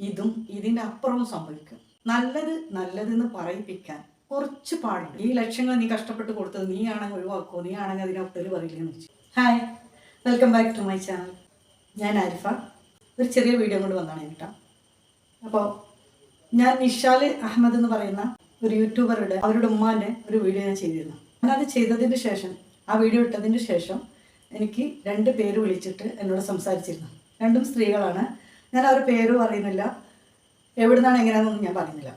ഇതും ഇതിന്റെ അപ്പുറവും സംഭവിക്കും. നല്ലത് നല്ലതെന്ന് പറയിപ്പിക്കാൻ കുറച്ച് പാടുണ്ട്. ഈ ലക്ഷ്യങ്ങൾ നീ കഷ്ടപ്പെട്ട് കൊടുത്തത് നീ ആണെങ്കിൽ ഒഴിവാക്കുമോ നീ ആണെങ്കിൽ അതിനൊപ്പം പറയില്ലെന്ന് വെച്ചു hi welcome back to my channel ഞാൻ ആരിഫ. ഒരു ചെറിയ വീഡിയോ കൊണ്ട് വന്നാണ് കേട്ടോ. അപ്പോൾ ഞാൻ നിഷാൽ അഹമ്മദ് എന്ന് പറയുന്ന ഒരു യൂട്യൂബറുടെ അവരുടെ ഉമ്മാന്റെ ഒരു വീഡിയോ ഞാൻ ചെയ്തിരുന്നു. ഞാനത് ചെയ്തതിന് ശേഷം ആ വീഡിയോ ഇട്ടതിന് ശേഷം എനിക്ക് രണ്ട് പേര് വിളിച്ചിട്ട് എന്നോട് സംസാരിച്ചിരുന്നു. രണ്ടും സ്ത്രീകളാണ്. ഞാൻ അവരുടെ പേര് പറയുന്നില്ല. എവിടുന്നാണ് എങ്ങനെയാണെന്നൊന്നും ഞാൻ പറയുന്നില്ല.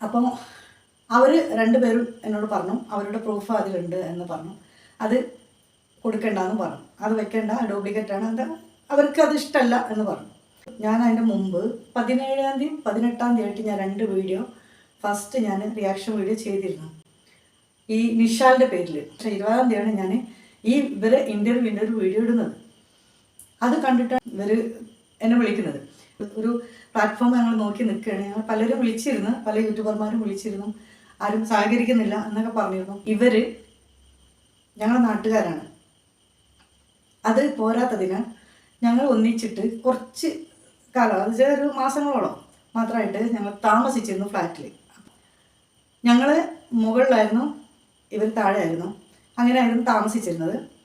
അപ്പോൾ അവർ രണ്ടുപേരും എന്നോട് പറഞ്ഞു അവരുടെ പ്രൂഫ് അതിലുണ്ട് എന്ന് പറഞ്ഞു. അത് കൊടുക്കണ്ടെന്ന് പറഞ്ഞു. അത് വെക്കേണ്ട ആണ് അത് അവർക്ക് അത് ഇഷ്ടമല്ല എന്ന് പറഞ്ഞു. ഞാൻ അതിന്റെ മുമ്പ് പതിനേഴാം തീയതി പതിനെട്ടാം തീയതി ആയിട്ട് ഞാൻ രണ്ട് വീഡിയോ ഫസ്റ്റ് ഞാൻ റിയാക്ഷൻ വീഡിയോ ചെയ്തിരുന്നു. ഈ നിഷാലിന്റെ പേരിൽ പക്ഷേ ഇരുപതാം തീയതിയാണ് ഞാൻ ഈ ഇവരെ ഇന്റർവ്യൂവിന്റെ ഒരു വീഡിയോ ഇടുന്നത്. അത് കണ്ടിട്ടാണ് ഇവർ എന്നെ വിളിക്കുന്നത്. ഒരു പ്ലാറ്റ്ഫോം ഞങ്ങൾ നോക്കി നിൽക്കുകയാണ്. ഞങ്ങൾ പലരും വിളിച്ചിരുന്നു. പല യൂട്യൂബർമാരും വിളിച്ചിരുന്നു. ആരും സഹകരിക്കുന്നില്ല എന്നൊക്കെ പറഞ്ഞിരുന്നു. ഇവർ ഞങ്ങളുടെ നാട്ടുകാരാണ്. അത് പോരാത്തതിന് ഞങ്ങൾ ഒന്നിച്ചിട്ട് കുറച്ച് കാലം അത് ഒരു മാസങ്ങളോളം മാത്രമായിട്ട് ഞങ്ങൾ താമസിച്ചിരുന്നു ഫ്ലാറ്റിൽ. ഞങ്ങൾ മുകളിലായിരുന്നു ഇവർ താഴെയായിരുന്നു. അങ്ങനെയായിരുന്നു താമസിച്ചിരുന്നത്.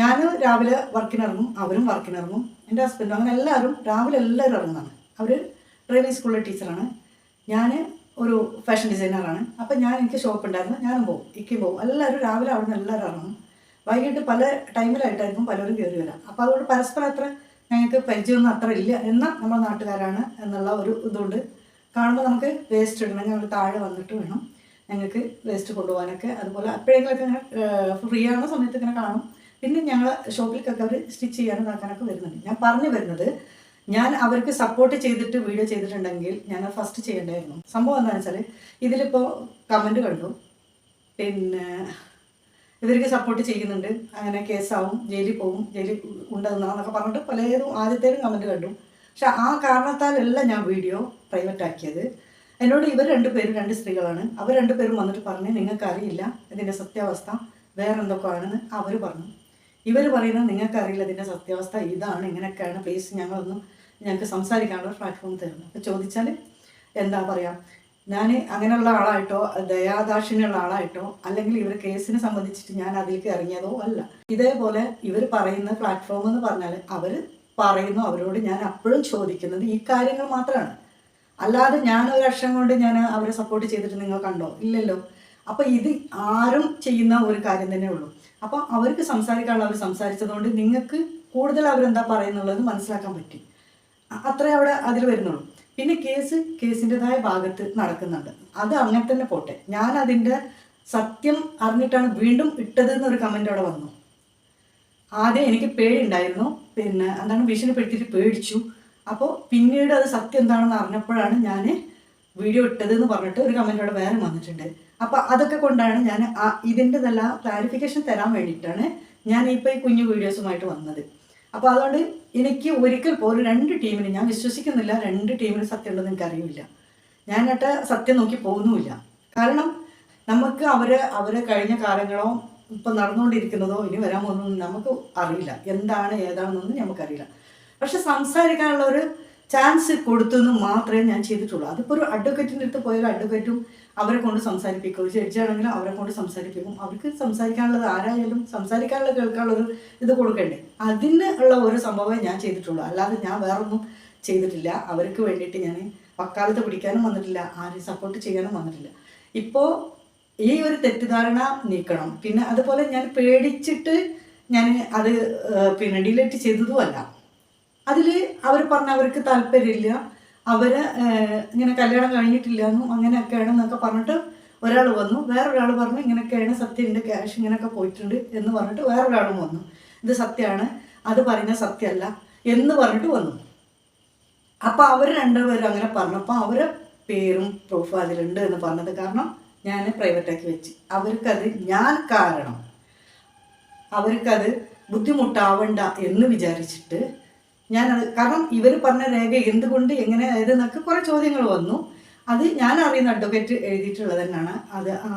ഞാൻ രാവിലെ വർക്കിനിറങ്ങും അവരും വർക്കിനിറങ്ങും. എന്റെ ഹസ്ബൻഡും അങ്ങനെ എല്ലാവരും രാവിലെ എല്ലാവരും ഇറങ്ങുന്നതാണ്. അവർ ഡ്രൈവിംഗ് സ്കൂളിലെ ടീച്ചറാണ്. ഞാൻ ഒരു ഫാഷൻ ഡിസൈനറാണ്. അപ്പം ഞാൻ എനിക്ക് ഷോപ്പ് ഉണ്ടായിരുന്നു. ഞാനും പോകും ഇക്കും പോകും എല്ലാവരും രാവിലെ അവിടെ നിന്ന് എല്ലാവരും ഇറങ്ങും. വൈകിട്ട് പല ടൈമിലായിട്ടായിരിക്കും പലരും കയറി വരാം. അപ്പോൾ അതുകൊണ്ട് പരസ്പരം അത്ര ഞങ്ങൾക്ക് പരിചയമൊന്നും അത്ര ഇല്ല. എന്നാൽ നമ്മൾ നാട്ടുകാരാണ് എന്നുള്ള ഒരു ഇതുകൊണ്ട് കാണുമ്പോൾ നമുക്ക് വേസ്റ്റ് ഇടണം ഞങ്ങൾ താഴെ വന്നിട്ട് വേണം ഞങ്ങൾക്ക് വേസ്റ്റ് കൊണ്ടുപോകാനൊക്കെ. അതുപോലെ അപ്പോഴെങ്കിലൊക്കെ ഇങ്ങനെ ഫ്രീ ആവുന്ന സമയത്ത് ഇങ്ങനെ കാണും. പിന്നെ ഞങ്ങൾ ഷോപ്പിലേക്കൊക്കെ അവർ സ്റ്റിച്ച് ചെയ്യാനും ഇതാക്കാനൊക്കെ വരുന്നുണ്ട്. ഞാൻ പറഞ്ഞു വരുന്നത് ഞാൻ അവർക്ക് സപ്പോർട്ട് ചെയ്തിട്ട് വീഡിയോ ചെയ്തിട്ടുണ്ടെങ്കിൽ ഞാൻ ഫസ്റ്റ് ചെയ്യേണ്ടായിരുന്നു. സംഭവം എന്താണെന്ന് വെച്ചാൽ ഇതിലിപ്പോൾ കമന്റ് കണ്ടു. പിന്നെ ഇവർക്ക് സപ്പോർട്ട് ചെയ്യുന്നുണ്ട്. അങ്ങനെ കേസാവും ജയിലിൽ പോകും ജയിലിൽ ഉണ്ടെന്നൊക്കെ പറഞ്ഞിട്ട് പലതും ആദ്യത്തേലും കമന്റ് കണ്ടു. പക്ഷെ ആ കാരണത്താലല്ല ഞാൻ വീഡിയോ പ്രൈവറ്റ് ആക്കിയത്. എന്നോട് ഇവർ രണ്ടുപേരും രണ്ട് സ്ത്രീകളാണ്. അവർ രണ്ടുപേരും വന്നിട്ട് പറഞ്ഞ് നിങ്ങൾക്കറിയില്ല ഇതിന്റെ സത്യാവസ്ഥ വേറെ എന്തൊക്കെയാണെന്ന് അവർ പറഞ്ഞു. ഇവർ പറയുന്നത് നിങ്ങൾക്ക് അറിയില്ല ഇതിന്റെ സത്യാവസ്ഥ ഇതാണ് ഇങ്ങനെയൊക്കെയാണ്. പ്ലീസ് ഞങ്ങളൊന്നും ഞങ്ങൾക്ക് സംസാരിക്കാനുള്ള പ്ലാറ്റ്ഫോം തരുന്നു. അപ്പോൾ ചോദിച്ചാൽ എന്താ പറയുക ഞാൻ അങ്ങനെയുള്ള ആളായിട്ടോ ദയാദാക്ഷിണ്യുള്ള ആളായിട്ടോ അല്ലെങ്കിൽ ഇവർ കേസിനെ സംബന്ധിച്ചിട്ട് ഞാൻ അതിലേക്ക് ഇറങ്ങിയതോ അല്ല. ഇതേപോലെ ഇവർ പറയുന്ന പ്ലാറ്റ്ഫോം എന്ന് പറഞ്ഞാൽ അവർ പറയുന്നു അവരോട് ഞാൻ അപ്പോഴും ചോദിക്കുന്നത് ഈ കാര്യങ്ങൾ മാത്രമാണ് അല്ലാതെ ഞാൻ ഒരു വർഷം കൊണ്ട് ഞാൻ അവരെ സപ്പോർട്ട് ചെയ്തിട്ട് നിങ്ങൾ കണ്ടോ? ഇല്ലല്ലോ. അപ്പോൾ ഇത് ആരും ചെയ്യുന്ന ഒരു കാര്യം തന്നെ ഉള്ളൂ. അപ്പോൾ അവർക്ക് സംസാരിക്കാനുള്ള അവർ സംസാരിച്ചതുകൊണ്ട് നിങ്ങൾക്ക് കൂടുതൽ അവരെന്താ പറയുന്നുള്ളത് മനസ്സിലാക്കാൻ പറ്റി. അത്രേ അവിടെ അതിൽ വരുന്നുള്ളൂ. പിന്നെ കേസ് കേസിന്റെതായ ഭാഗത്ത് നടക്കുന്നുണ്ട്. അത് അങ്ങനെ തന്നെ പോട്ടെ. ഞാൻ അതിന്റെ സത്യം അറിഞ്ഞിട്ടാണ് വീണ്ടും ഇട്ടത് എന്നൊരു കമന്റ് അവിടെ വന്നു. ആദ്യം എനിക്ക് പേടിയുണ്ടായിരുന്നു. പിന്നെ എന്താണ് ഭീഷണിപ്പെടുത്തിയിട്ട് പേടിച്ചു. അപ്പോൾ പിന്നീട് അത് സത്യം എന്താണെന്ന് അറിഞ്ഞപ്പോഴാണ് ഞാൻ വീഡിയോ ഇട്ടത് എന്ന് പറഞ്ഞിട്ട് ഒരു കമന്റ് അവിടെ വേറെ വന്നിട്ടുണ്ട്. അപ്പോൾ അതൊക്കെ കൊണ്ടാണ് ഞാൻ ഇതിന്റെതെല്ലാം ക്ലാരിഫിക്കേഷൻ തരാൻ വേണ്ടിയിട്ടാണ് ഞാൻ ഇപ്പോൾ ഈ കുഞ്ഞു വീഡിയോസുമായിട്ട് വന്നത്. അപ്പോൾ അതുകൊണ്ട് എനിക്ക് ഒരിക്കൽ പോലും രണ്ട് ടീമിന് ഞാൻ വിശ്വസിക്കുന്നില്ല രണ്ട് ടീമിന് സത്യം ഉണ്ടെന്ന് എനിക്ക് അറിയില്ല ഞാൻ കേട്ട സത്യം നോക്കി പോകുന്നുമില്ല. കാരണം നമുക്ക് അവരെ അവരെ കഴിഞ്ഞ കാലങ്ങളോ ഇപ്പം നടന്നുകൊണ്ടിരിക്കുന്നതോ ഇനി വരാൻ പോകുന്നതൊന്നും നമുക്ക് അറിയില്ല. എന്താണ് ഏതാണെന്നൊന്നും നമുക്കറിയില്ല. പക്ഷെ സംസാരിക്കാനുള്ള ഒരു ചാൻസ് കൊടുത്തു എന്ന് മാത്രമേ ഞാൻ ചെയ്തിട്ടുള്ളൂ. അതിപ്പോൾ ഒരു അഡ്വക്കേറ്റിന്റെ അടുത്ത് പോയാൽ അഡ്വക്കേറ്റും അവരെ കൊണ്ട് സംസാരിപ്പിക്കും. ജഡ്ജാണെങ്കിലും അവരെ കൊണ്ട് സംസാരിപ്പിക്കും. അവർക്ക് സംസാരിക്കാനുള്ളത് ആരായാലും സംസാരിക്കാനുള്ള കേൾക്കാനുള്ളൊരു ഇത് കൊടുക്കണ്ടേ? അതിന് ഉള്ള ഒരു സംഭവമേ ഞാൻ ചെയ്തിട്ടുള്ളൂ. അല്ലാതെ ഞാൻ വേറൊന്നും ചെയ്തിട്ടില്ല. അവർക്ക് വേണ്ടിയിട്ട് ഞാൻ വക്കാലത്ത് പിടിക്കാനും വന്നിട്ടില്ല. ആരെയും സപ്പോർട്ട് ചെയ്യാനും വന്നിട്ടില്ല. ഇപ്പോൾ ഈ ഒരു തെറ്റിദ്ധാരണ നീക്കണം. പിന്നെ അതുപോലെ ഞാൻ പേടിച്ചിട്ട് ഞാൻ അത് പിന്നെ ഡിലേറ്റ് ചെയ്തതുമല്ല. അതിൽ അവർ പറഞ്ഞ അവർക്ക് താല്പര്യമില്ല. അവർ ഇങ്ങനെ കല്യാണം കഴിഞ്ഞിട്ടില്ല എന്നും അങ്ങനെയൊക്കെയാണ് എന്നൊക്കെ പറഞ്ഞിട്ട് ഒരാൾ വന്നു. വേറൊരാൾ പറഞ്ഞു ഇങ്ങനെയൊക്കെയാണ് സത്യന്റെ ക്യാഷ് ഇങ്ങനെയൊക്കെ പോയിട്ടുണ്ട് എന്ന് പറഞ്ഞിട്ട് വേറൊരാളും വന്നു. ഇത് സത്യമാണ് അത് പറയുന്ന സത്യമല്ല എന്ന് പറഞ്ഞിട്ട് വന്നു. അപ്പോൾ അവർ രണ്ടുപേരും അങ്ങനെ പറഞ്ഞപ്പോൾ അവർ പേരും പ്രൂഫും അതിലുണ്ട് എന്ന് പറഞ്ഞത് കാരണം ഞാൻ പ്രൈവറ്റാക്കി വെച്ച്. അവർക്കത് ഞാൻ കാരണം. അവർക്കത് ബുദ്ധിമുട്ടാവണ്ട എന്ന് വിചാരിച്ചിട്ട് ഞാനത് കാരണം ഇവർ പറഞ്ഞ രേഖ എന്തുകൊണ്ട് എങ്ങനെ അതായത് എന്നൊക്കെ കുറേ ചോദ്യങ്ങൾ വന്നു. അത് ഞാൻ അറിയുന്ന അഡ്വക്കേറ്റ് എഴുതിയിട്ടുള്ളത് തന്നെയാണ്. അത് ആ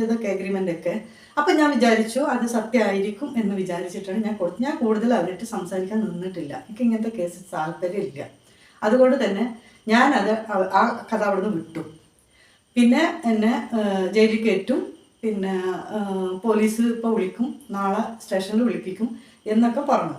ഏതൊക്കെ അഗ്രിമെന്റ് ഒക്കെ. അപ്പം ഞാൻ വിചാരിച്ചു അത് സത്യമായിരിക്കും എന്ന് വിചാരിച്ചിട്ടാണ് ഞാൻ കൊടുത്ത് ഞാൻ കൂടുതൽ അവരായിട്ട് സംസാരിക്കാൻ നിന്നിട്ടില്ല. എനിക്ക് ഇങ്ങനത്തെ കേസ് താല്പര്യമില്ല. അതുകൊണ്ട് തന്നെ ഞാനത് ആ കഥ അവിടുന്ന് വിട്ടു. പിന്നെ എന്നെ ജയിലിൽ കയറ്റും. പിന്നെ പോലീസ് ഇപ്പോൾ വിളിക്കും. നാളെ സ്റ്റേഷനിൽ വിളിപ്പിക്കും എന്നൊക്കെ പറഞ്ഞു.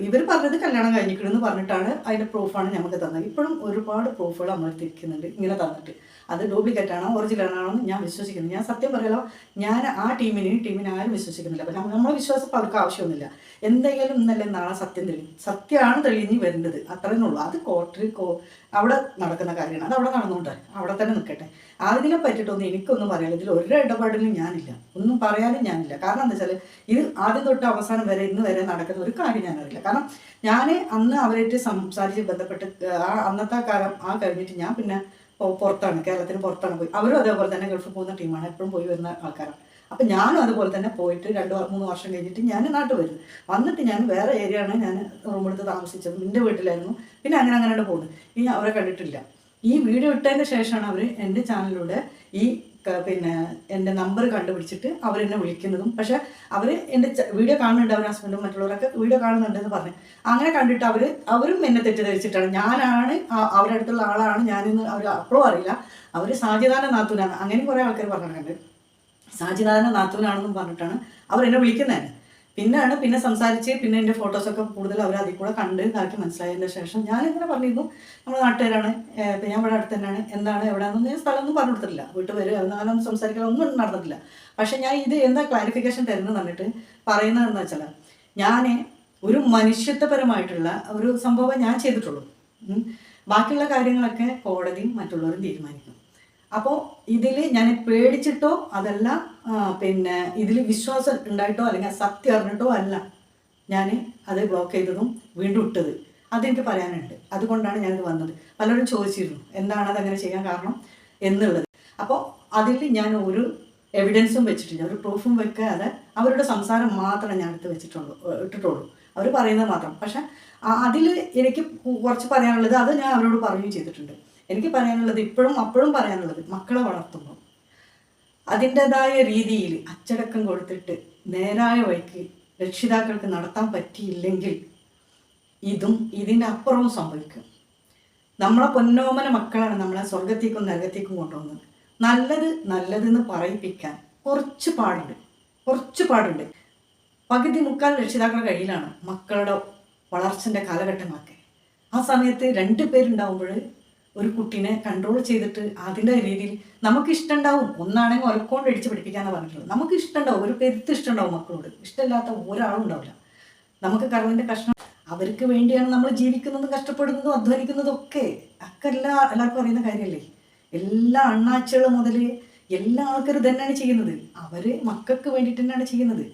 ഇവർ പറഞ്ഞത് കല്യാണം കഴിഞ്ഞിക്കണമെന്ന് പറഞ്ഞിട്ടാണ് അതിന്റെ പ്രൂഫാണ് നമുക്ക് തന്നത്. ഇപ്പോഴും ഒരുപാട് പ്രൂഫുകൾ നമ്മൾ തിരിക്കുന്നുണ്ട് ഇങ്ങനെ തന്നിട്ട്. അത് ഡ്യൂപ്ലിക്കേറ്റ് ആണോ ഒറിജിനൽ ആണോ എന്ന് ഞാൻ വിശ്വസിക്കുന്നു ഞാൻ സത്യം പറയാലോ ഞാൻ ആ ടീമിനെ ടീമിനെ ആരും വിശ്വസിക്കുന്നില്ല. അപ്പം നമ്മൾ വിശ്വാസം അവർക്ക് ആവശ്യമൊന്നുമില്ല. എന്തെങ്കിലും ഇന്നല്ലേ നാളെ സത്യം തെളിയും സത്യമാണ് തെളിഞ്ഞ് വരേണ്ടത് അത്രയെന്നുള്ളൂ അത് കോർട്ടിൽ അവിടെ നടക്കുന്ന കാര്യമാണ്. അത് അവിടെ നടന്നുകൊണ്ട് അവിടെ തന്നെ നിൽക്കട്ടെ. അതിനെ പറ്റിയിട്ടൊന്നും എനിക്കൊന്നും പറയാനില്ല. ഇതിൽ ഒരു ഇടപാടിലും ഞാനില്ല. ഒന്നും പറയാനും ഞാനില്ല. കാരണം എന്താ വെച്ചാൽ ഇത് ആദ്യം തൊട്ട് അവസാനം വരെ ഇന്ന് വരെ നടക്കുന്ന ഒരു കാര്യം ഞാനറിയില്ല. കാരണം ഞാൻ അന്ന് അവരായിട്ട് സംസാരിച്ച് ബന്ധപ്പെട്ട് ആ അന്നത്തെ കാലം ആ കഴിഞ്ഞിട്ട് ഞാൻ പിന്നെ പുറത്താണ്. കേരളത്തിന് പുറത്താണ് പോയി. അവരും അതേപോലെ തന്നെ ഗൾഫിൽ പോകുന്ന ടീമാണ്. എപ്പോഴും പോയി വരുന്ന ആൾക്കാരാണ്. അപ്പം ഞാനും അതുപോലെ തന്നെ പോയിട്ട് രണ്ട് മൂന്ന് വർഷം കഴിഞ്ഞിട്ട് ഞാൻ നാട്ടിൽ വരും വന്നിട്ട് ഞാൻ വേറെ ഏരിയയാണ് ഞാൻ റൂമെടുത്ത് താമസിച്ചത്. എന്റെ വീട്ടിലായിരുന്നു. പിന്നെ അങ്ങനെ അങ്ങനെ പോകുന്നത് ഇനി അവരെ കണ്ടിട്ടില്ല. ഈ വീഡിയോ ഇട്ടതിന് ശേഷമാണ് അവർ എന്റെ ചാനലിലൂടെ ഈ പിന്നെ എന്റെ നമ്പർ കണ്ടുപിടിച്ചിട്ട് അവരെന്നെ വിളിക്കുന്നതും. പക്ഷേ അവർ എന്റെ വീഡിയോ കാണുന്നുണ്ട് അവർ ഹസ്ബൻഡും മറ്റുള്ളവരൊക്കെ വീഡിയോ കാണുന്നുണ്ടെന്ന് പറഞ്ഞു. അങ്ങനെ കണ്ടിട്ട് അവർ അവരും എന്നെ തെറ്റിദ്ധരിച്ചിട്ടാണ്. ഞാനാണ് അവരുടെ അടുത്തുള്ള ആളാണ്. ഞാനിന്ന് അവർ അപ്പോഴും അറിയില്ല. അവർ സാധ്യതാന നാത്തൂനാണ്. അങ്ങനെ കുറേ ആൾക്കാർ പറഞ്ഞിട്ടുണ്ട്. സാജിദാന നാത്തൂനാണെന്നും പറഞ്ഞിട്ടാണ് അവർ എന്നെ വിളിക്കുന്നത്. പിന്നെയാണ് പിന്നെ സംസാരിച്ച് പിന്നെ എന്റെ ഫോട്ടോസൊക്കെ കൂടുതൽ അവർ അതിൽ കൂടെ കണ്ട് ഇതാക്കി മനസ്സിലായതിന്റെ ശേഷം ഞാനിങ്ങനെ പറഞ്ഞിരുന്നു നമ്മുടെ നാട്ടുകാരാണ് ഞാൻ ഇവിടെ അടുത്ത് തന്നെയാണ് എന്താണ് എവിടെയാണെന്ന് ഞാൻ സ്ഥലമൊന്നും പറഞ്ഞു കൊടുത്തിട്ടില്ല. വീട്ടിൽ വരിക എന്നാലും സംസാരിക്കാൻ ഒന്നും നടന്നിട്ടില്ല. പക്ഷേ ഞാൻ ഇത് എന്താ ക്ലാരിഫിക്കേഷൻ തരുന്നത് പറഞ്ഞിട്ട് പറയുന്നതെന്ന് വെച്ചാൽ ഞാൻ ഒരു മനുഷ്യത്വപരമായിട്ടുള്ള ഒരു സംഭവം ഞാൻ ചെയ്തിട്ടുള്ളൂ. ബാക്കിയുള്ള കാര്യങ്ങളൊക്കെ കോടതിയും മറ്റുള്ളവരും തീരുമാനിക്കും. അപ്പോൾ ഇതിൽ ഞാൻ പേടിച്ചിട്ടോ അതല്ല പിന്നെ ഇതിൽ വിശ്വാസം ഉണ്ടായിട്ടോ അല്ലെങ്കിൽ സത്യം അറിഞ്ഞിട്ടോ അല്ല ഞാൻ അത് ബ്ലോക്ക് ചെയ്തതും വീണ്ടും ഇട്ടത്. അതെനിക്ക് പറയാനുണ്ട്. അതുകൊണ്ടാണ് ഞാനിത് വന്നത്. പലരും ചോദിച്ചിരുന്നു എന്താണ് അതങ്ങനെ ചെയ്യാൻ കാരണം എന്നുള്ളത്. അപ്പോൾ അതിൽ ഞാൻ ഒരു എവിഡൻസും വെച്ചിട്ടില്ല. ഒരു പ്രൂഫും വെക്കാതെ അവരുടെ സംസാരം മാത്രം ഞാൻ എടുത്ത് വെച്ചിട്ടുള്ളൂ ഇട്ടിട്ടുള്ളൂ. അവർ പറയുന്നത് മാത്രം. പക്ഷെ അതിൽ എനിക്ക് കുറച്ച് പറയാനുള്ളത് അത് ഞാൻ അവരോട് പറയുകയും ചെയ്തിട്ടുണ്ട്. എനിക്ക് പറയാനുള്ളത് ഇപ്പോഴും അപ്പോഴും പറയാനുള്ളത് മക്കളെ വളർത്തുമ്പോൾ അതിന്റെതായ രീതിയിൽ അച്ചടക്കം കൊടുത്തിട്ട് നേരായ വഴിക്ക് രക്ഷിതാക്കൾക്ക് നടത്താൻ പറ്റിയില്ലെങ്കിൽ ഇതും ഇതിന്റെ അപ്പുറവും സംഭവിക്കും. നമ്മളെ പൊന്നോമന മക്കളാണ് നമ്മളെ സ്വർഗത്തേക്കും നരകത്തേക്കും കൊണ്ടുപോകുന്നത്. നല്ലത് നല്ലതെന്ന് പറയിപ്പിക്കാൻ കുറച്ച് പാടുണ്ട്. കുറച്ച് പാടുണ്ട്. പകുതി മുക്കാൽ രക്ഷിതാക്കളുടെ കയ്യിലാണ് മക്കളുടെ വളർച്ചന്റെ കാലഘട്ടങ്ങളൊക്കെ. ആ സമയത്ത് രണ്ട് പേരുണ്ടാവുമ്പോൾ ഒരു കുട്ടീനെ കൺട്രോൾ ചെയ്തിട്ട് അതിന്റെ രീതിയിൽ നമുക്ക് ഇഷ്ടമുണ്ടാവും ഒന്നാണെങ്കിൽ ഒലക്കൊണ്ട് അടിച്ച് പഠിപ്പിക്കാന്ന് പറഞ്ഞിട്ടുള്ളത്. നമുക്ക് ഇഷ്ടമുണ്ടാവും ഒരു പെരുത്ത് ഇഷ്ടമുണ്ടാവും മക്കളോട്. ഇഷ്ടമില്ലാത്ത ഒരാളും ഉണ്ടാവില്ല. നമുക്ക് കറവിന്റെ കഷ്ണം അവർക്ക് വേണ്ടിയാണ് നമ്മൾ ജീവിക്കുന്നതും കഷ്ടപ്പെടുന്നതും അധ്വാനിക്കുന്നതും ഒക്കെ ഒക്കെ എല്ലാ എല്ലാവർക്കും അറിയുന്ന കാര്യമല്ലേ? എല്ലാ അണ്ണാച്ചകൾ മുതൽ എല്ലാ ആൾക്കാരും തന്നെയാണ് ചെയ്യുന്നത്. അവർ മക്കൾക്ക് വേണ്ടിയിട്ട് തന്നെയാണ് ചെയ്യുന്നത്.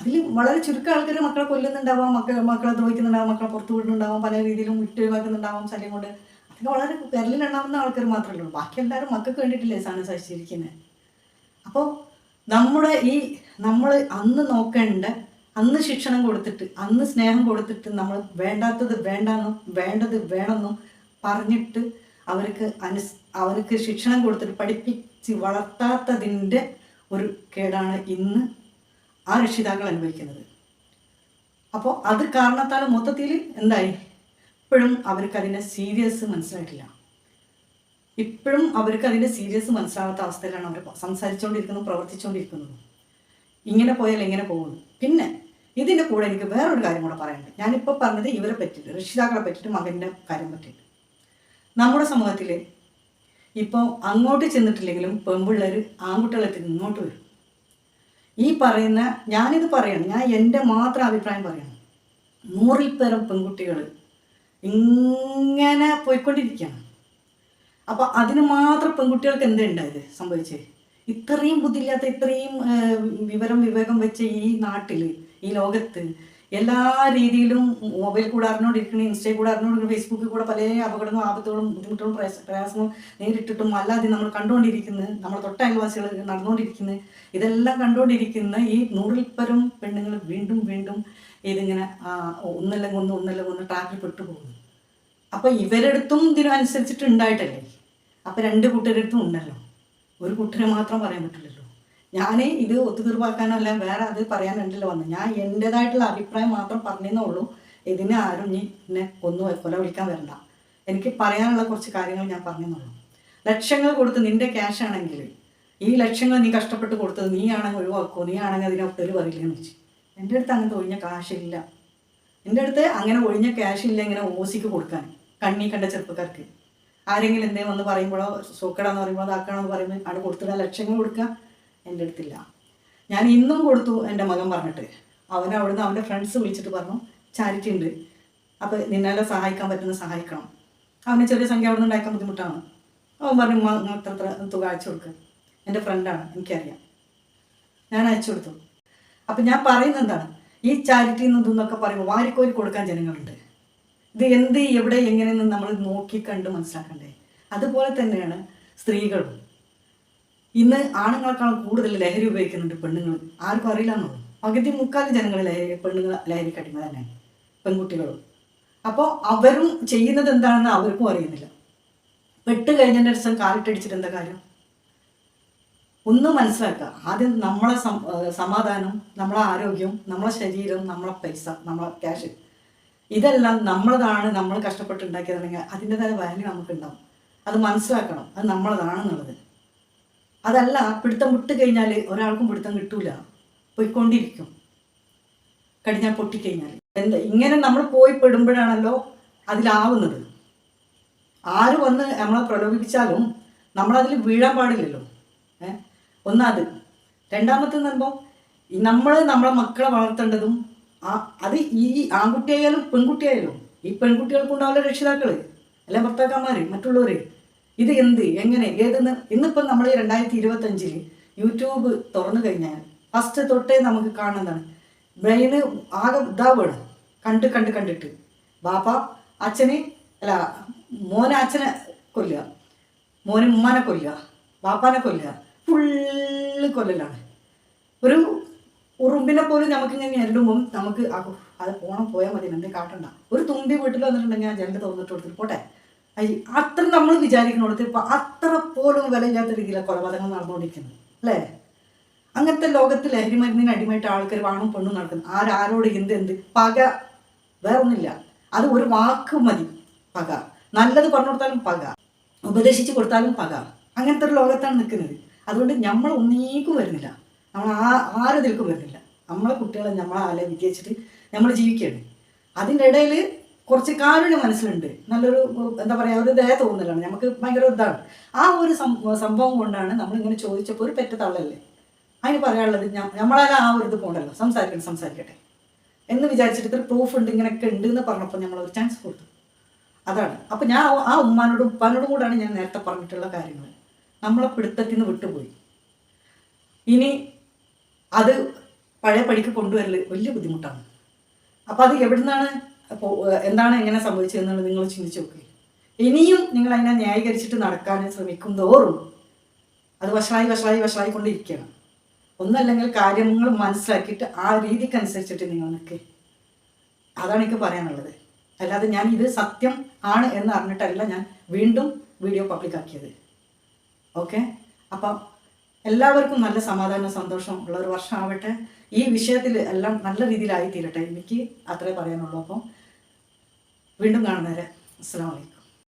അതിൽ വളരെ ചുരുക്കം ആൾക്കാർ മക്കളെ കൊല്ലുന്നുണ്ടാവാം. മക്കളെ മക്കളെ ദ്രോഹിക്കുന്നുണ്ടാവാം. മക്കളെ പുറത്തു വിടുന്നുണ്ടാവാം. പല രീതിയിലും വിട്ടൊഴിവാക്കുന്നുണ്ടാവാം. ശല്യം കൊണ്ട് അതൊക്കെ വളരെ വിരലിലുണ്ടാവുന്ന ആൾക്കാർ മാത്രമേ ഉള്ളൂ. ബാക്കി എല്ലാവരും മക്കൾക്ക് വേണ്ടിയിട്ടില്ലേ സാധനം സഹിച്ചിരിക്കുന്നത് അപ്പോൾ നമ്മുടെ ഈ നമ്മൾ അന്ന് നോക്കേണ്ട അന്ന് ശിക്ഷണം കൊടുത്തിട്ട് അന്ന് സ്നേഹം കൊടുത്തിട്ട് നമ്മൾ വേണ്ടാത്തത് വേണ്ടെന്നും വേണ്ടത് വേണമെന്നും പറഞ്ഞിട്ട് അവർക്ക് അനുസ് അവർക്ക് ശിക്ഷണം കൊടുത്തിട്ട് പഠിപ്പിച്ച് വളർത്താത്തതിന്റെ ഒരു കേടാണ് ഇന്ന് ആ രക്ഷിതാക്കൾ അനുഭവിക്കുന്നത്. അപ്പോൾ അത് കാരണത്താൽ മൊത്തത്തിൽ എന്തായി? ഇപ്പോഴും അവർക്ക് അതിന്റെ സീരിയസ് മനസ്സിലായിട്ടില്ല. ഇപ്പോഴും അവർക്ക് അതിന്റെ സീരിയസ് മനസ്സിലാവാത്ത അവസ്ഥയിലാണ് അവർ സംസാരിച്ചുകൊണ്ടിരിക്കുന്നത് പ്രവർത്തിച്ചുകൊണ്ടിരിക്കുന്നത് ഇങ്ങനെ പോയാൽ എങ്ങനെ പോകുന്നു? പിന്നെ ഇതിന്റെ കൂടെ എനിക്ക് വേറൊരു കാര്യം കൂടെ പറയാനുണ്ട്. ഞാനിപ്പോൾ പറഞ്ഞത് ഇവരെ പറ്റിയിട്ട് രക്ഷിതാക്കളെ പറ്റിയിട്ട് മകന്റെ കാര്യം പറ്റിയിട്ട്. നമ്മുടെ സമൂഹത്തിൽ ഇപ്പോൾ അങ്ങോട്ട് ചെന്നിട്ടില്ലെങ്കിലും പെൺപിള്ളേർ ആൺകുട്ടികളെത്തി ഇങ്ങോട്ട് വരും. ഈ പറയുന്ന ഞാനിത് പറയണം ഞാൻ എന്റെ മാത്രം അഭിപ്രായം പറയണം. നൂറിൽ പേരം പെൺകുട്ടികൾ ഇങ്ങനെ പോയിക്കൊണ്ടിരിക്കുകയാണ്. അപ്പോൾ അതിന് മാത്രം പെൺകുട്ടികൾക്ക് എന്തുണ്ടായത് സംഭവിച്ചത് ഇത്രയും ബുദ്ധിയില്ലാത്ത ഇത്രയും വിവരം വിവേകം വെച്ച ഈ നാട്ടിൽ ഈ ലോകത്ത് എല്ലാ രീതിയിലും മൊബൈൽ കൂടെ അറിഞ്ഞുകൊണ്ടിരിക്കണം ഇൻസ്റ്റയിൽ കൂടെ അറിഞ്ഞുകൊണ്ടിരിക്കണം ഫേസ്ബുക്കിൽ കൂടെ പല അപകടങ്ങളും ആപത്തുകളും ബുദ്ധിമുട്ടുകളും പ്രയാസ- പ്രയാസങ്ങളും നേരിട്ടിട്ടും അല്ലാതെ നമ്മൾ കണ്ടുകൊണ്ടിരിക്കുന്നത് നമ്മൾ തൊട്ട അയൽവാസികൾ നടന്നുകൊണ്ടിരിക്കുന്നത് ഇതെല്ലാം കണ്ടുകൊണ്ടിരിക്കുന്ന ഈ നൂറിൽ പരം പെണ്ണുങ്ങൾ വീണ്ടും വീണ്ടും ഇതിങ്ങനെ ഒന്നല്ല ഒന്നല്ലെങ്കിൽ ഒന്ന് ഒന്നല്ലെങ്കിൽ ഒന്ന് ട്രാക്കിൽ പെട്ടുപോകുന്നു അപ്പൊ ഇവരെടുത്തും ഇതിനനുസരിച്ചിട്ട് ഉണ്ടായിട്ടല്ലേ? അപ്പൊ രണ്ട് കൂട്ടരെടുത്തും ഉണ്ടല്ലോ. ഒരു കൂട്ടരെ മാത്രം പറയാൻ പറ്റില്ലല്ലോ. ഞാൻ ഇത് ഒത്തുതീർപ്പാക്കാനല്ല വേറെ അത് പറയാൻ പറയാനുണ്ടല്ലോ വന്നത് ഞാൻ എന്റെതായിട്ടുള്ള അഭിപ്രായം മാത്രം പറഞ്ഞേ ഉള്ളൂ. ഇതിനെ ആരും ഇനി എന്നെ കൊന്നു കൊല വിളിക്കാൻ വരണ്ട. എനിക്ക് പറയാനുള്ള കുറച്ച് കാര്യങ്ങൾ ഞാൻ പറഞ്ഞെന്നുള്ളൂ ലക്ഷങ്ങൾ കൊടുത്ത് നിന്റെ ക്യാഷ് ആണെങ്കിൽ ഈ ലക്ഷങ്ങൾ നീ കഷ്ടപ്പെട്ട് കൊടുത്തത് നീ ആണെങ്കിൽ ഒഴിവാക്കുമോ നീ ആണെങ്കിൽ അതിനെ ഒട്ടൊരു പറയില്ലെന്ന് വെച്ച്. എന്റെ അടുത്ത് അങ്ങനത്തെ ഒഴിഞ്ഞ കാശില്ല എന്റെ അടുത്ത് അങ്ങനെ ഒഴിഞ്ഞ കാശില്ല ഇങ്ങനെ ഓസിക്ക് കൊടുക്കാൻ. കണ്ണി കണ്ട ചെറുപ്പക്കാർക്ക്. ആരെങ്കിലും എന്തേ വന്ന് പറയുമ്പോഴോ സൂക്കടാന്ന് പറയുമ്പോൾ അതാക്കണമെന്ന് പറയുമ്പോൾ അവിടെ കൊടുത്തിടാൻ ലക്ഷങ്ങൾ കൊടുക്കുക എന്റെ അടുത്തില്ല. ഞാൻ ഇന്നും കൊടുത്തു എന്റെ മകൻ പറഞ്ഞിട്ട്. അവൻ അവിടുന്ന് അവന്റെ ഫ്രണ്ട്സ് വിളിച്ചിട്ട് പറഞ്ഞു ചാരിറ്റി ഉണ്ട്. അപ്പോൾ നിന്നാലോ സഹായിക്കാൻ പറ്റുന്ന സഹായിക്കണം. അവന് ചെറിയ സംഖ്യ അവിടെ നിന്ന് ഉണ്ടാക്കാൻ ബുദ്ധിമുട്ടാണ്. അവൻ പറഞ്ഞു "ഉമ്മ, നിങ്ങൾ അത്ര അത്ര തുക അയച്ചു കൊടുക്കുക എന്റെ ഫ്രണ്ടാണ് എനിക്കറിയാം. ഞാൻ അയച്ചു കൊടുത്തു. അപ്പം ഞാൻ പറയുന്നത് എന്താണ്? ഈ ചാരിറ്റി എന്നൊക്കെ പറയുമ്പോൾ വാരിക്കോരി കൊടുക്കാൻ ജനങ്ങളുണ്ട്. ഇത് എന്ത് എവിടെ എങ്ങനെയെന്ന് നമ്മൾ നോക്കി കണ്ട് മനസ്സിലാക്കണ്ടേ? അതുപോലെ തന്നെയാണ് സ്ത്രീകളും. ഇന്ന് ആണുങ്ങൾക്കാണ് കൂടുതൽ ലഹരി ഉപയോഗിക്കുന്നുണ്ട് പെണ്ണുങ്ങൾ. ആർക്കും അറിയില്ല എന്നുള്ളൂ പകുതി മുക്കാൽ ജനങ്ങൾ ലഹരി പെണ്ണുങ്ങൾ ലഹരി കടിമ തന്നെ പെൺകുട്ടികളും. അപ്പോൾ അവരും ചെയ്യുന്നത് എന്താണെന്ന് അവർക്കും അറിയുന്നില്ല. പെട്ട് കഴിഞ്ഞതിന്റെ ദിവസം കാലിട്ടടിച്ചിട്ട് എന്താ കാര്യം? ഒന്ന് മനസ്സിലാക്കുക. ആദ്യം നമ്മളെ സമാധാനം നമ്മളെ ആരോഗ്യം നമ്മളെ ശരീരം നമ്മളെ പൈസ നമ്മളെ ക്യാഷ് ഇതെല്ലാം നമ്മളതാണ് നമ്മൾ കഷ്ടപ്പെട്ടുണ്ടാക്കിയതാണെങ്കിൽ അതിന്റെതായ വാല്യൂ നമുക്കുണ്ടാവും. അത് മനസ്സിലാക്കണം. അത് നമ്മളതാണെന്നുള്ളത്. അതല്ല പിടുത്തം വിട്ട് കഴിഞ്ഞാൽ ഒരാൾക്കും പിടുത്തം കിട്ടൂല. പോയിക്കൊണ്ടിരിക്കും. കടിഞ്ഞാൽ പൊട്ടിക്കഴിഞ്ഞാൽ എന്താ ഇങ്ങനെ നമ്മൾ പോയി പെടുമ്പോഴാണല്ലോ അതിലാവുന്നത്. ആര് വന്ന് നമ്മളെ പ്രലോഭിപ്പിച്ചാലും നമ്മളതിൽ വീഴാൻ പാടില്ലല്ലോ. ഒന്നത് രണ്ടാമത്തെ നിർഭം നമ്മൾ നമ്മളെ മക്കളെ വളർത്തേണ്ടതും ആ അത് ഈ ആൺകുട്ടിയായാലും പെൺകുട്ടിയായാലും ഈ പെൺകുട്ടികൾക്കുണ്ടാവില്ല രക്ഷിതാക്കൾ അല്ലെ ഭർത്താക്കന്മാർ മറ്റുള്ളവർ ഇത് എന്ത് എങ്ങനെ ഏതെന്ന് ഇന്നിപ്പം നമ്മൾ രണ്ടായിരത്തി ഇരുപത്തഞ്ചിൽ യൂട്യൂബ് തുറന്നു കഴിഞ്ഞാൽ ഫസ്റ്റ് തൊട്ടേ നമുക്ക് കാണുന്നതാണ്. ബ്രെയിന് ആകെ ഇതാവുകയാണ്. കണ്ട് കണ്ട് കണ്ടിട്ട്. ബാപ്പ അച്ഛന് അല്ല മോനെ അച്ഛനെ കൊല്ലുക. മോനെ ഉമ്മാനെ കൊല്ലുക. ബാപ്പാനെ കൊല്ലുക. ഫുള്ള് കൊല്ലലാണ്. ഒരു ഉറുമ്പിനെ പോലും നമുക്കിങ്ങനെ ഞെരടുമ്പം നമുക്ക് അത് ഓണം പോയാൽ മതി എന്നെ കാട്ടണ്ട. ഒരു തുമ്പി വീട്ടിൽ വന്നിട്ടുണ്ടെങ്കിൽ ഞാൻ ജനൽ തുറന്നിട്ട് കൊടുത്തിട്ട് പോട്ടെ. അത്ര നമ്മൾ വിചാരിക്കുന്നിടത്ത് ഇപ്പം അത്ര പോലും വിലയില്ലാത്ത രീതിയിലാണ് കൊലപാതകങ്ങൾ നടന്നുകൊണ്ടിരിക്കുന്നത്. അല്ലേ? അങ്ങനത്തെ ലോകത്ത് ലഹരി മരുന്നിന് അടിമയായിട്ട് ആൾക്കാർ വാണും പെണ്ണും നടക്കുന്നു. ആരാരോട് എന്ത് എന്ത് പക വേറെ ഒന്നുമില്ല. അത് ഒരു വാക്ക് മതി. പക. നല്ലത് പറഞ്ഞു കൊടുത്താലും പക. ഉപദേശിച്ച് കൊടുത്താലും പക. അങ്ങനത്തെ ഒരു ലോകത്താണ് നിൽക്കുന്നത്. അതുകൊണ്ട് നമ്മൾ ഒന്നേക്കും വരുന്നില്ല. നമ്മൾ ആ ആരതിൽക്കും വരുന്നില്ല. നമ്മളെ കുട്ടികളെ നമ്മളെ ആലെ നമ്മൾ ജീവിക്കുകയാണ്. അതിന്റെ ഇടയിൽ കുറച്ച് കാരുണ്യ മനസ്സിലുണ്ട്. നല്ലൊരു എന്താ പറയുക ഒരു ദയ തോന്നലാണ്. നമുക്ക് ഭയങ്കര ഇതാണ്. ആ ഒരു സംഭവം കൊണ്ടാണ് നമ്മളിങ്ങനെ ചോദിച്ചപ്പോൾ ഒരു പെറ്റ തള്ളല്ലേ? അതിന് പറയാനുള്ളത് നമ്മളെ ആ ഒരു ഇത് പോകണ്ടല്ലോ സംസാരിക്കണം സംസാരിക്കട്ടെ. എന്ന് വിചാരിച്ചിട്ട് ഇത്ര പ്രൂഫ് ഉണ്ട് ഇങ്ങനെയൊക്കെ ഉണ്ട് എന്ന് പറഞ്ഞപ്പോൾ നമ്മൾ ഒരു ചാൻസ് കൊടുത്തു. അതാണ്. അപ്പം ഞാൻ ആ ഉമ്മാനോടും ഉപ്പാനോടും കൂടാണ് ഞാൻ നേരത്തെ പറഞ്ഞിട്ടുള്ള കാര്യങ്ങൾ നമ്മളെ പിടുത്തത്തിൽ നിന്ന് വിട്ടുപോയി. ഇനി അത് പഴയ പടിക്ക് കൊണ്ടുവരൽ വലിയ ബുദ്ധിമുട്ടാണ്. അപ്പോൾ അത് എവിടുന്നാണ് എന്താണ് എങ്ങനെ സംഭവിച്ചതെന്നുള്ളത് നിങ്ങൾ ചിന്തിച്ച് നോക്കുക ഇനിയും നിങ്ങൾ അതിനെ ന്യായീകരിച്ചിട്ട് നടക്കാൻ ശ്രമിക്കും തോറും അത് വഷളായി വഷളായി വഷളായി കൊണ്ടിരിക്കുകയാണ്. ഒന്നല്ലെങ്കിൽ കാര്യങ്ങൾ മനസ്സിലാക്കിയിട്ട് ആ രീതിക്കനുസരിച്ചിട്ട് നിങ്ങൾ നിൽക്കുക അതാണ് എനിക്ക് പറയാനുള്ളത്. അല്ലാതെ ഞാൻ ഇത് സത്യം ആണ് എന്ന് അറിഞ്ഞിട്ടല്ല ഞാൻ വീണ്ടും വീഡിയോ പബ്ലിക് ആക്കിയത്. ഓക്കെ? അപ്പം എല്ലാവർക്കും നല്ല സമാധാന സന്തോഷം ഉള്ള ഒരു വർഷമാവട്ടെ. ഈ വിഷയത്തിൽ എല്ലാം നല്ല രീതിയിലായി തീരട്ടെ എനിക്ക് അത്രേ പറയാനുള്ളൂ. അപ്പം വീണ്ടും കാണുന്നവരെ അസ്സാം വലൈക്കും